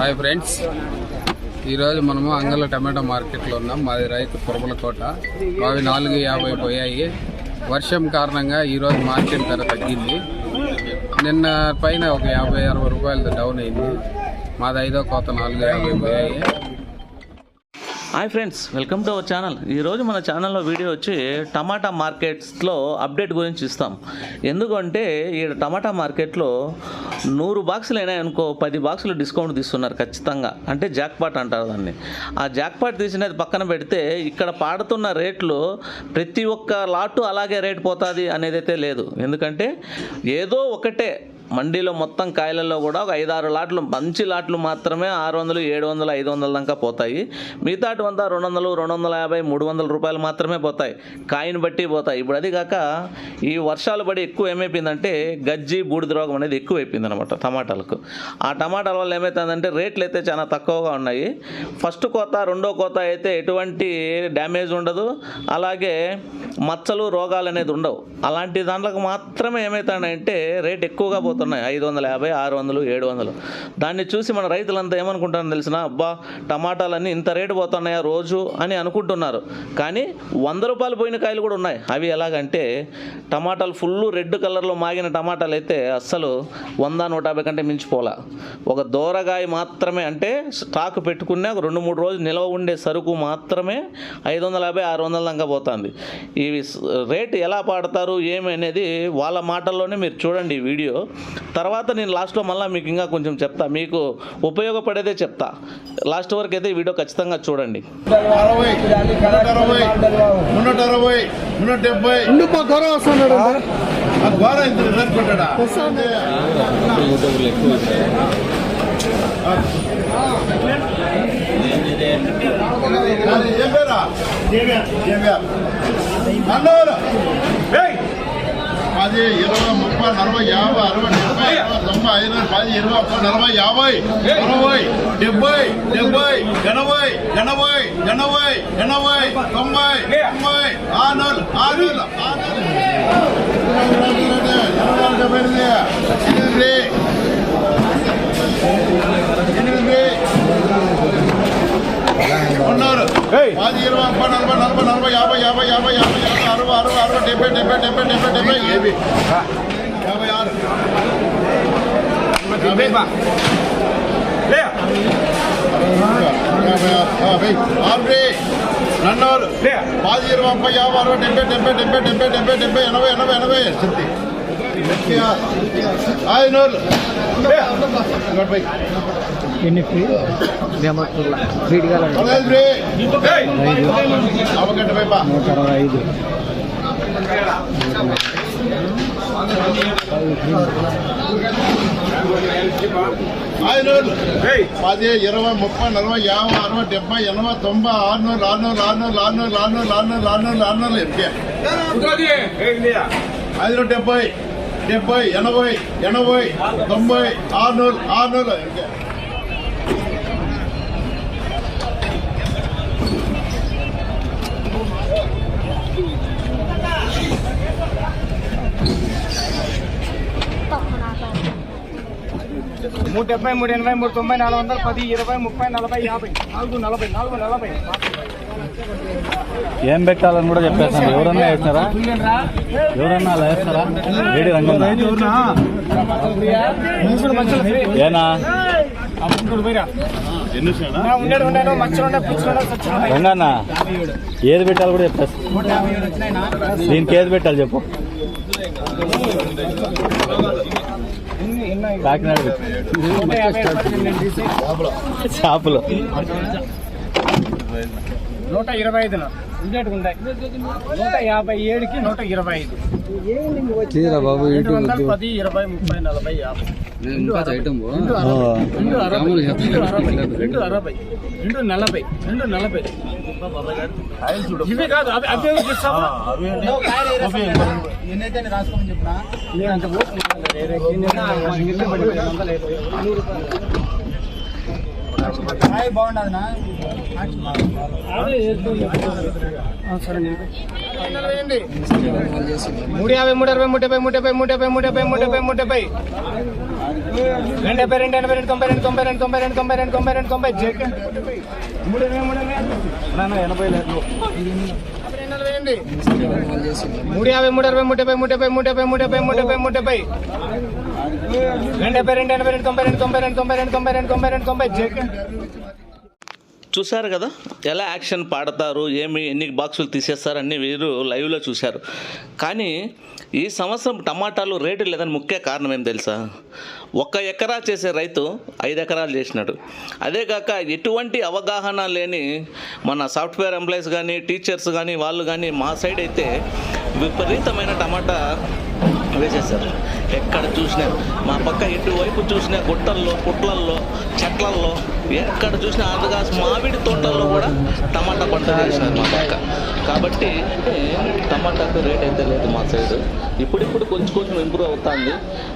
Hi friends ఈరోజు మనము అంగళ టమాటా మార్కెట్లో ఉన్నాం. మాది రైతు కురబలకోట అవి నాలుగు యాభై పోయాయి. వర్షం కారణంగా ఈరోజు మార్కెట్ ధర తగ్గింది. నిన్న పైన ఒక యాభై అరవై రూపాయలతో డౌన్ అయింది. మాది ఐదో కోత నాలుగు యాభై పోయాయి. Hi friends welcome to our channel. ఈరోజు మన ఛానల్లో వీడియో వచ్చి టమాటా మార్కెట్స్లో అప్డేట్ గురించి ఇస్తాం ఎందుకంటే ఈ టమాటా మార్కెట్లో నూరు బాక్సులు అయినాయి అనుకో పది బాక్సులు డిస్కౌంట్ తీస్తున్నారు ఖచ్చితంగా. అంటే జాక్పాట్ అంటారు దాన్ని. ఆ జాక్పాట్ తీసినది పక్కన పెడితే ఇక్కడ పాడుతున్న రేట్లు ప్రతి ఒక్క లాటు అలాగే రేట్ పోతుంది అనేది అయితే లేదు. ఎందుకంటే ఏదో ఒకటే మండీలో మొత్తం కాయలలో కూడా ఒక ఐదారు లాట్లు మంచి లాట్లు మాత్రమే ఆరు వందలు ఏడు వందలు ఐదు వందల దాకా పోతాయి. మిగతాటి వంద రెండు వందలు రెండు వందల యాభై మూడు వందల రూపాయలు మాత్రమే పోతాయి. కాయని బట్టి పోతాయి. ఇప్పుడు అది కాక ఈ వర్షాలు పడి ఎక్కువ ఏమైపోయిందంటే గజ్జి బూడిద రోగం అనేది ఎక్కువ అయిపోయింది అనమాట టమాటాలకు. ఆ టమాటాల వల్ల ఏమవుతుందంటే రేట్లు అయితే చాలా తక్కువగా ఉన్నాయి. ఫస్ట్ కోత రెండో కోత అయితే ఎటువంటి డ్యామేజ్ ఉండదు. అలాగే మచ్చలు రోగాలు అనేది ఉండవు. అలాంటి దాంట్లకు మాత్రమే ఏమవుతాయంటే రేట్ ఎక్కువగా పోతుంది. పోతున్నాయి. ఐదు వందల యాభై ఆరు వందలు ఏడు వందలు. దాన్ని చూసి మన రైతులంతా ఏమనుకుంటారో తెలిసిన అబ్బా టమాటాలన్నీ ఇంత రేటు పోతున్నాయా రోజు అని అనుకుంటున్నారు. కానీ వంద రూపాయలు పోయిన కాయలు కూడా ఉన్నాయి. అవి ఎలాగంటే టమాటాలు ఫుల్ రెడ్ కలర్లో మాగిన టమాటాలు అయితే అస్సలు వంద నూట యాభై కంటే మించిపోలా. ఒక దూరగాయ మాత్రమే అంటే స్టాక్ పెట్టుకునే ఒక రెండు మూడు రోజులు నిల్వ ఉండే సరుకు మాత్రమే ఐదు వందల యాభై ఆరు వందల దాకా పోతుంది. ఇవి రేటు రేట్ ఎలా పాడతారు ఏమి అనేది వాళ్ళ మాటల్లోనే మీరు చూడండి ఈ వీడియో. తర్వాత నేను లాస్ట్లో మళ్ళీ మీకు ఇంకా కొంచెం చెప్తా మీకు ఉపయోగపడేదే చెప్తా లాస్ట్ వరకు అయితే ఈ వీడియో ఖచ్చితంగా చూడండి ఏం పది ఇరవై ముప్పై నలభై యాభై అరవై డెబ్బై అరవై తొంభై ఐదు పది ఇరవై ముప్పై నలభై యాభై అరవై డెబ్బై డెబ్బై ఎనభై ఎనభై ఎనభై ఎనభై తొంభై తొంభై ఆనూరు ఆనూరు ఎనిమిది ఎనిమిది ఉన్నారు పది ఇరవై ముప్పై నలభై నలభై నలభై యాభై యాభై యాభై యాభై యాభై అరవై అరవై అరవై డెబ్బై డెబ్బై డెబ్బై డెబ్బై డెబ్బై ఏవి యాభై ఆరు. యాభై. ఆరు. యాభై. ఆరు నన్నూరు పది ఇరవై ముప్పై యాభై అరవై డెబ్బై డెబ్బై డెబ్బై డెబ్బై డెబ్బై డెబ్బై ఎనభై ఎనభై ఎనభై. శక్తి. ఐనూరు నలభై ఎన్ని ఫ్రీ దేమత్తుల ఫ్రీడ్ కాలండి పదహైదు అవగంట పైపా నూట అరవై ఐదు. పది ఇరవై ముప్పై నలభై యాభై అరవై డెబ్బై ఎనభై తొంభై ఆరునూరు ఆరునూరు ఆరునూరు ఆరునూరు ఆరునూరు ఆరునూరు ఆరునూరు ఆరునూరు ఎంకే ఐదు డెబ్బై డెబ్బై ఎనభై ఎనభై తొంభై ఆరునూరు ఆరునూరు ఎంకే మూడు డెబ్బై మూడు ఎనభై మూడు తొంభై నాలుగు వందల పది ఇరవై ముప్పై నలభై యాభై. నాలుగు నలభై నాలుగు నలభై. ఏం పెట్టాలని కూడా చెప్పేస్తాను. ఎవరన్నా వేస్తారా? ఎవరన్నా అలా వేస్తారా? వేడి రంగం ఏనా? రంగన్న ఏది పెట్టాలి కూడా చెప్పేస్తా. దీనికి ఏది పెట్టాలి చెప్పు. కాకినాడ. నూట చేపలు. ఇరవై ఐదున. నూట యాభై ఏడుకి నూట ఇరవై ఐదు. బాబు రెండు వందల పది ఇరవై ముప్పై నలభై యాభై. రెండు. అరవై. రెండు అరవై. రెండు నలభై. రెండు నలభై. ఇవి కాదు అవి అవి ఏమి చేస్తావా? నేను అంత ఓపిక మూడు యాభై మూడు అరవై మూట ముప్పై ముప్పై ముప్పై ముప్పై ముప్పై ముప్పై ఎనభై రెండు ఎనభై రెండు తొంభై రెండు తొంభై రెండు తొంభై రెండు తొంభై రెండు తొంభై రెండు తొంభై మూడు ఎనభై మూడు ఎనభై లేదు నలభై మూడు యాభై మూడు అరవై మూడు డెబ్బై మూడు డెబ్బై మూడు డెబ్బై మూడు డెబ్బై మూడు డెబ్బై మూడు డెబ్బై. రెండు డెబ్బై రెండు ఎనభై రెండు తొంభై రెండు తొంభై రెండు తొంభై రెండు తొంభై రెండు తొంభై రెండు తొంభై. జేకే చూశారు కదా? ఎలా యాక్షన్ పాడతారు? ఏమి? ఎన్ని బాక్సులు తీసేస్తారు? అన్ని వీరు లైవ్లో చూశారు. కానీ ఈ సంవత్సరం టమాటాలు రేటు లేదని ముఖ్య కారణం ఏం తెలుసా? ఒక్క ఎకరా చేసే రైతు ఐదు ఎకరాలు చేసినాడు. అదే కాక ఎటువంటి అవగాహన లేని మన సాఫ్ట్వేర్ ఎంప్లాయీస్ కానీ టీచర్స్ కానీ వాళ్ళు కానీ మా సైడ్ అయితే విపరీతమైన టమాటా వేసేసారు ఎక్కడ చూసినా మా పక్క ఇటువైపు చూసినా గుట్టల్లో పుట్లల్లో చెట్లల్లో ఎక్కడ చూసినా అందుగా మామిడి తోటల్లో కూడా టమాటా పంట వేసినారు మా పక్క. కాబట్టి టమాటాకు రేట్ అయితే లేదు మా సైడ్. ఇప్పుడిప్పుడు కొంచెం కొంచెం ఇంప్రూవ్ అవుతుంది.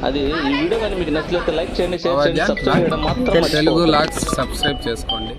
అది ఈ వీడియో కానీ మీకు నచ్చినట్లయితే లైక్ చేయండి షేర్ చేయండి సబ్స్క్రైబ్ చేయడం మాత్రం తెలుగు. లాక్స్ సబ్స్క్రైబ్ చేసుకోండి.